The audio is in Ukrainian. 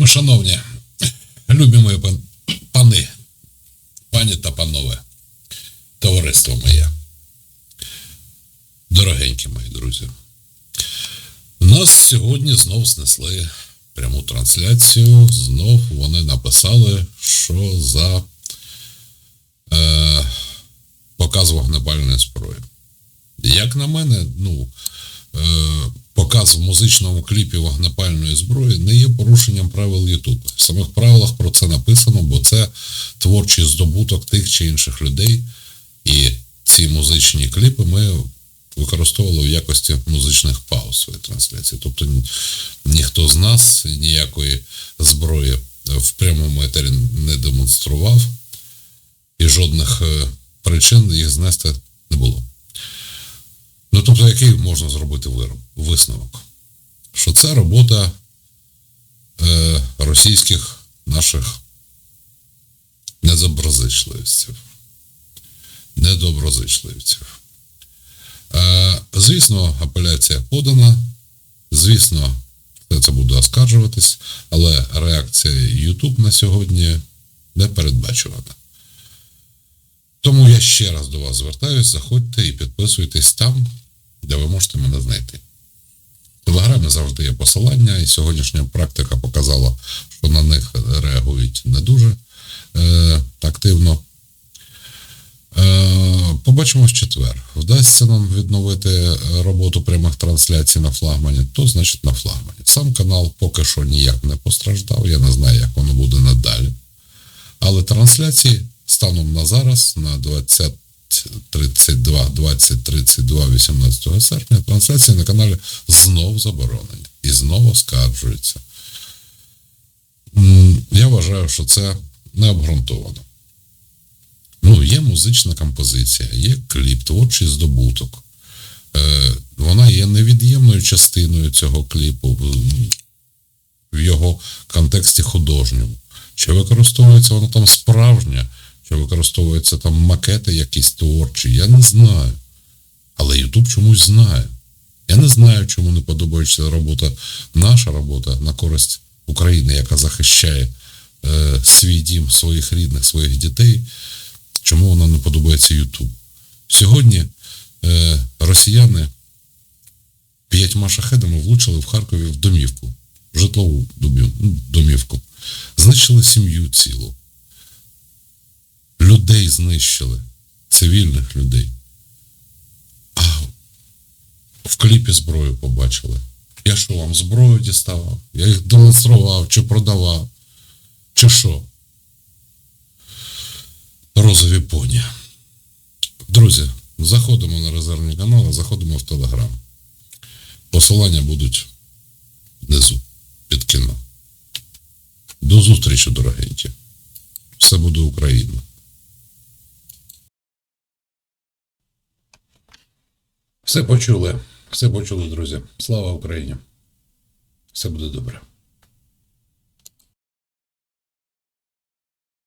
Вельми шановні, любі мої пани, пані та панове, товариство моє, дорогенькі мої друзі. Нас сьогодні знов знесли пряму трансляцію. Знов вони написали, що за е, показ вогнепальної зброї. Як на мене, ну, е, показ в музичному кліпі вогнепальної зброї не є порушенням правил Ютубу. В самих правилах про це написано, бо це творчий здобуток тих чи інших людей. І ці музичні кліпи ми використовували в якості музичних пауз в своїй трансляції. Тобто ніхто з нас ніякої зброї в прямому етері не демонстрував, і жодних е, причин їх знести не було. Ну, тобто, який можна зробити висновок? Що це робота е, російських наших недоброзичливців. Недоброзичливців. Е, звісно, апеляція подана. Звісно, це буде оскаржуватись, але реакція YouTube на сьогодні не передбачувана. Тому я ще раз до вас звертаюсь, заходьте і підписуйтесь там, де ви можете мене знайти. В Телеграмі завжди є посилання, і сьогоднішня практика показала, що на них реагують не дуже е, активно. Е, побачимось в четвер. Вдасться нам відновити роботу прямих трансляцій на флагмані, то значить на флагмані. Сам канал поки що ніяк не постраждав, я не знаю, як воно буде надалі. Але трансляції станом на зараз, на 20 32, 20, 32, 18 серпня, трансляції на каналі знов заборонені і знову скаржуються. Я вважаю, що це не обґрунтовано. Ну, є музична композиція, є кліп, творчий здобуток. Е, вона є невід'ємною частиною цього кліпу в- його контексті художньому. Чи використовується воно там справжнє, чи використовуються там макети якісь творчі, я не знаю. Але Ютуб чомусь знає. Я не знаю, чому не подобається робота, наша робота на користь України, яка захищає е, свій дім, своїх рідних, своїх дітей. Чому вона не подобається Ютуб? Сьогодні е, росіяни п'ятьма шахедами влучили в Харкові в домівку, в житлову ну, домівку. Знищили сім'ю цілу. Людей знищили, цивільних людей. А в кліпі зброю побачили. Я що вам зброю діставав? Я їх демонстрував чи продавав, чи що? Розові поні. Друзі, заходимо на резервні канали, заходимо в Телеграм. Посилання будуть внизу під кіно. До зустрічі, дорогенькі. Все буде Україна. Все почули. Все почули, друзі. Слава Україні. Все буде добре.